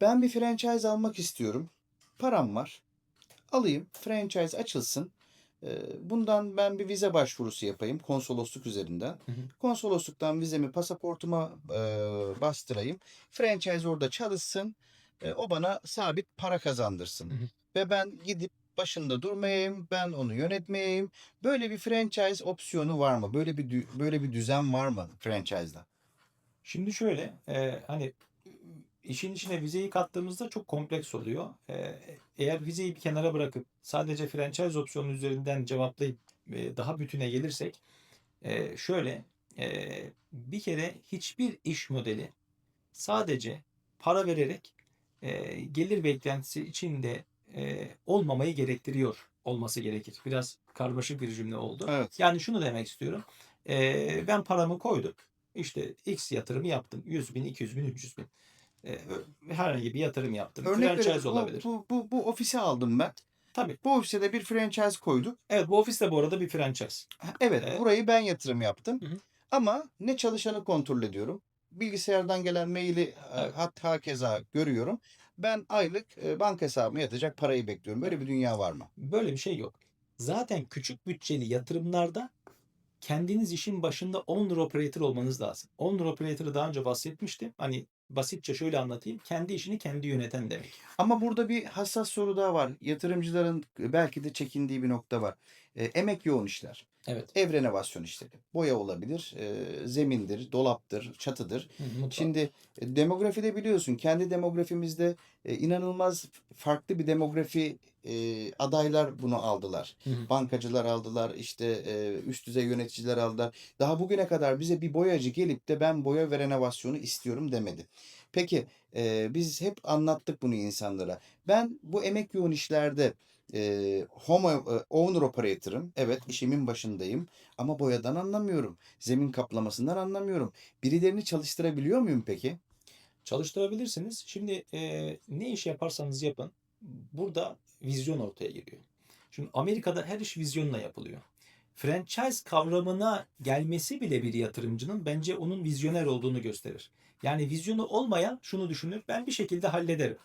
Ben bir franchise almak istiyorum. Param var. Alayım, franchise açılsın. Ee, Bundan ben bir vize başvurusu yapayım konsolosluk üzerinden. Hı hı. Konsolosluktan vizemi pasaportuma e, bastırayım. Franchise orada çalışsın. E, o bana sabit para kazandırsın. Hı hı. Ve ben gidip başında durmayayım, ben onu yönetmeyeyim. Böyle bir franchise opsiyonu var mı? Böyle bir böyle bir düzen var mı franchise'da? Şimdi şöyle e, hani işin içine vizeyi kattığımızda çok kompleks oluyor. E, eğer vizeyi bir kenara bırakıp sadece franchise opsiyonu üzerinden cevaplayıp e, daha bütüne gelirsek e, şöyle e, bir kere hiçbir iş modeli sadece para vererek e, gelir beklentisi içinde e, olmamayı gerektiriyor olması gerekir. Biraz karmaşık bir cümle oldu. Evet. Yani şunu demek istiyorum. E, ben paramı koydum. İşte X yatırımı yaptım. 100 bin, 200 bin, 300 bin. E, herhangi bir yatırım yaptım. Örnek Franchise veriyorum. Olabilir. bu, bu, bu ofisi aldım ben. Tabii. Bu ofise de bir franchise koyduk. Evet bu ofis de bu arada bir franchise. Evet, Evet. burayı ben yatırım yaptım. Hı hı. Ama ne çalışanı kontrol ediyorum. Bilgisayardan gelen maili e, Evet. hatta keza görüyorum. Ben aylık e, banka hesabıma yatacak parayı bekliyorum. Böyle bir dünya var mı? Böyle bir şey yok. Zaten küçük bütçeli yatırımlarda kendiniz işin başında owner operator olmanız lazım. Owner operator'ı daha önce bahsetmiştim. Hani basitçe şöyle anlatayım. Kendi işini kendi yöneten demek. Ama burada bir hassas soru daha var. Yatırımcıların belki de çekindiği bir nokta var. E, emek yoğun işler. Evet. Ev renovasyon işleri. Boya olabilir, e, zemindir, dolaptır, çatıdır. Hı. Şimdi e, demografide biliyorsun kendi demografimizde e, inanılmaz farklı bir demografi e, adaylar bunu aldılar. Hı hı. Bankacılar aldılar, işte e, üst düzey yöneticiler aldılar. Daha bugüne kadar bize bir boyacı gelip de ben boya ve renovasyonu istiyorum demedi. Peki e, biz hep anlattık bunu insanlara. Ben bu emek yoğun işlerde e, home owner operator'ım. Evet işimin başındayım ama boyadan anlamıyorum. Zemin kaplamasından anlamıyorum. Birilerini çalıştırabiliyor muyum peki? Çalıştırabilirsiniz. Şimdi e, ne iş yaparsanız yapın. Burada vizyon ortaya giriyor. Şimdi Amerika'da her iş vizyonla yapılıyor. Franchise kavramına gelmesi bile bir yatırımcının bence onun vizyoner olduğunu gösterir. Yani vizyonu olmayan şunu düşünür. Ben bir şekilde hallederim.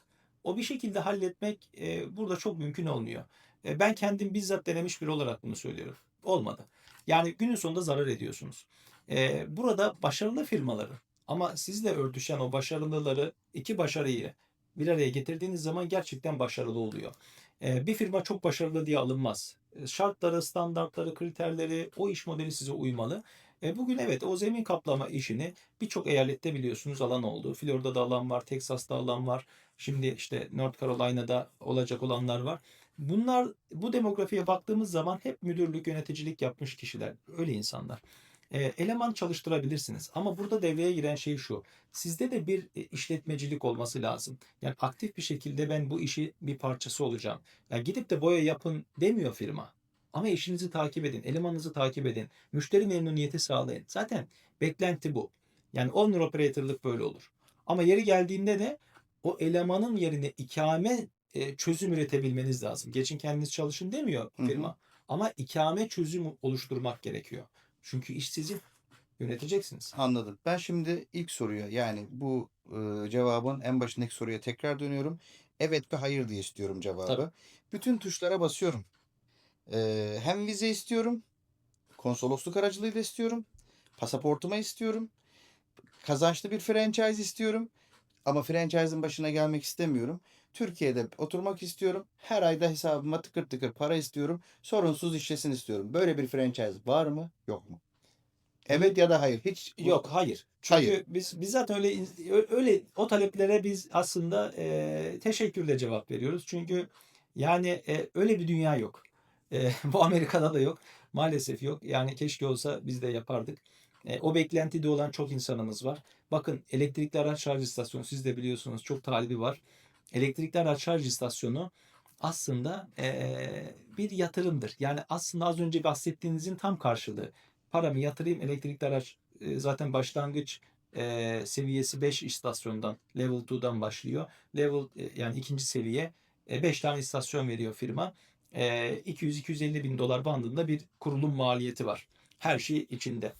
O bir şekilde halletmek e, burada çok mümkün olmuyor. E, ben kendim bizzat denemiş biri olarak bunu söylüyorum. Olmadı. Yani günün sonunda zarar ediyorsunuz. E, burada başarılı firmaların ama sizle örtüşen o başarılıları iki başarıyı bir araya getirdiğiniz zaman gerçekten başarılı oluyor. E, bir firma çok başarılı diye alınmaz. Şartları, standartları, kriterleri, o iş modeli size uymalı. E, bugün evet o zemin kaplama işini birçok eyalette biliyorsunuz alan oldu. Florida'da alan var, Texas'ta alan var. Şimdi işte North Carolina'da olacak olanlar var. Bunlar bu demografiye baktığımız zaman hep müdürlük, yöneticilik yapmış kişiler. Öyle insanlar. Eleman çalıştırabilirsiniz. Ama burada devreye giren şey şu. Sizde de bir e, işletmecilik olması lazım. Yani aktif bir şekilde ben bu işi bir parçası olacağım. Yani gidip de boya yapın demiyor firma. Ama işinizi takip edin, elemanınızı takip edin, müşteri memnuniyeti sağlayın. Zaten beklenti bu. Yani owner operator'lık böyle olur. Ama yeri geldiğinde de o elemanın yerine ikame e, çözüm üretebilmeniz lazım. Geçin kendiniz çalışın demiyor Hı hı. firma. Ama ikame çözüm oluşturmak gerekiyor. Çünkü iş sizin. Yöneteceksiniz. Anladım. Ben şimdi ilk soruya yani bu e, cevabın en başındaki soruya tekrar dönüyorum. Evet ve hayır diye istiyorum cevabı. Tabii. Bütün tuşlara basıyorum. E, hem vize istiyorum, konsolosluk aracılığıyla istiyorum, pasaportuma istiyorum, kazançlı bir franchise istiyorum. Ama franchise'ın başına gelmek istemiyorum. Türkiye'de oturmak istiyorum. Her ayda hesabıma tıkır tıkır para istiyorum. Sorunsuz işlesin istiyorum. Böyle bir franchise var mı? Yok mu? Evet ya da hayır. Hiç Yok hayır. Çünkü Hayır. biz biz zaten öyle öyle o taleplere biz aslında e, teşekkürle cevap veriyoruz. Çünkü yani e, öyle bir dünya yok. E, bu Amerika'da da yok. Maalesef yok. Yani keşke olsa biz de yapardık. E, o beklentide olan çok insanımız var. Bakın elektrikli araç şarj istasyonu siz de biliyorsunuz çok talibi var. Elektrikli araç şarj istasyonu aslında e, bir yatırımdır. Yani aslında az önce bahsettiğinizin tam karşılığı. Paramı yatırayım elektrikli araç e, zaten başlangıç e, seviyesi 5 istasyondan level 2'dan başlıyor. Level e, yani ikinci seviye 5 tane istasyon veriyor firma. E, 200-250 bin dolar bandında bir kurulum maliyeti var. Her şey içinde.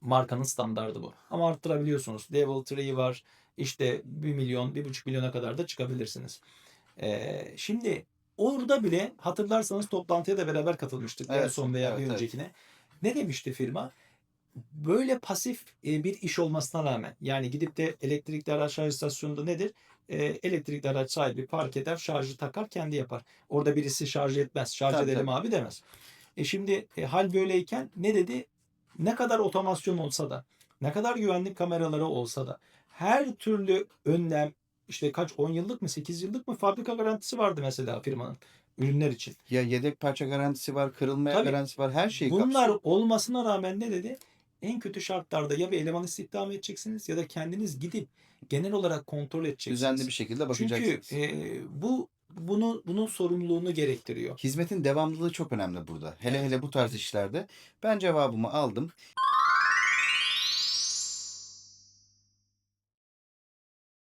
Markanın standardı bu. Ama arttırabiliyorsunuz. Level 3 var. İşte 1 milyon, 1,5 milyona kadar da çıkabilirsiniz. Ee, şimdi orada bile hatırlarsanız toplantıya da beraber katılmıştık en Evet, son veya evet, bir evet. öncekine. Ne demişti firma? Böyle pasif e, bir iş olmasına rağmen yani gidip de elektrikli araç şarj istasyonunda nedir? E, elektrikli araç sahibi park eder, şarjı takar, kendi yapar. Orada birisi şarj etmez, şarj Tabii, edelim tabii. abi demez. E şimdi e, hal böyleyken ne dedi? Ne kadar otomasyon olsa da, ne kadar güvenlik kameraları olsa da her türlü önlem işte kaç 10 yıllık mı 8 yıllık mı fabrika garantisi vardı mesela firmanın ürünler için. Ya yedek parça garantisi var, kırılmaya Tabii. garantisi var, her şeyi Bunlar kapsıyor. olmasına rağmen ne dedi? En kötü şartlarda ya bir eleman istihdam edeceksiniz ya da kendiniz gidip genel olarak kontrol edeceksiniz. Düzenli bir şekilde Çünkü bakacaksınız. e, bu bunu bunun sorumluluğunu gerektiriyor. Hizmetin devamlılığı çok önemli burada. Hele hele bu tarz işlerde. Ben cevabımı aldım.